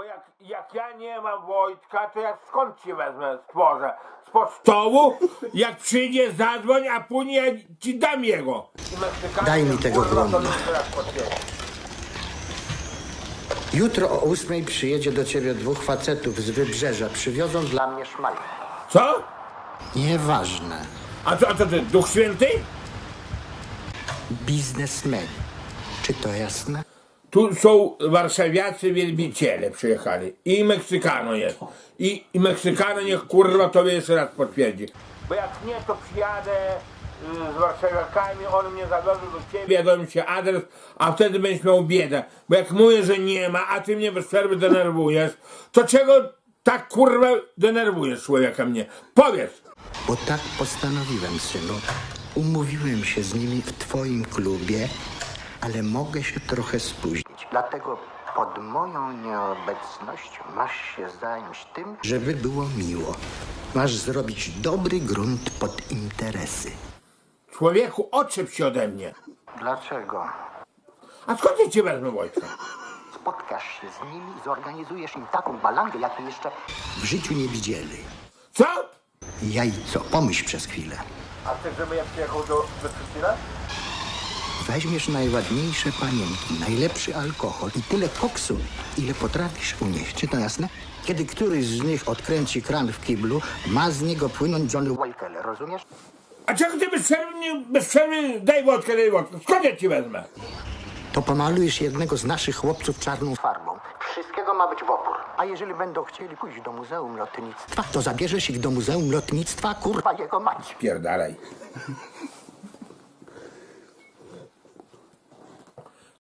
Bo jak, jak ja nie mam Wojtka, to ja skąd ci wezmę stworzę? Spod stołu? Jak przyjdzie, zadzwoń, a później ja ci dam jego. Daj mi tego potwierdzi. Jutro o ósmej przyjedzie do ciebie dwóch facetów z wybrzeża. Przywiozą dla mnie szmal. Co? Nieważne. A co, a co ty, Duch Święty? Biznesmen. Czy to jasne? Tu są warszawiacy wielbiciele przyjechali. I Meksykano jest. I, I Meksykano niech kurwa tobie jeszcze raz potwierdzi. Bo jak nie, to przyjadę y, z warszawiakami, one mnie zawiozą do ciebie, wiadomo się adres, a wtedy będziesz miał biedę. Bo jak mówię, że nie ma, a ty mnie bez przerwy denerwujesz, to czego tak kurwa denerwujesz człowieka mnie? Powiedz! Bo tak postanowiłem, synu. Umówiłem się z nimi w twoim klubie, ale mogę się trochę spóźnić. Dlatego pod moją nieobecność masz się zająć tym, żeby było miło. Masz zrobić dobry grunt pod interesy. Człowieku, oczep się ode mnie. Dlaczego? A skąd ja cię wezmę, Wojtka? Spotkasz się z nimi, zorganizujesz im taką balangę, jakiej jeszcze w życiu nie widzieli. Co? Jajco, pomyśl przez chwilę. A chcesz, żebym ja przyjechał do Bezkrzystyna? Weźmiesz najładniejsze panienki, najlepszy alkohol i tyle koksu, ile potrafisz unieść. Czy to jasne? Kiedy któryś z nich odkręci kran w kiblu, ma z niego płynąć Johnny Walker, rozumiesz? A czego ty bez przerwy, mnie- bez przerwy daj wodkę, daj wodkę? Skąd ja ci wezmę? To pomalujesz jednego z naszych chłopców czarną farbą. Wszystkiego ma być w opór. A jeżeli będą chcieli pójść do Muzeum Lotnictwa, to zabierzesz ich do Muzeum Lotnictwa, kurwa jego mać. Pierdalaj.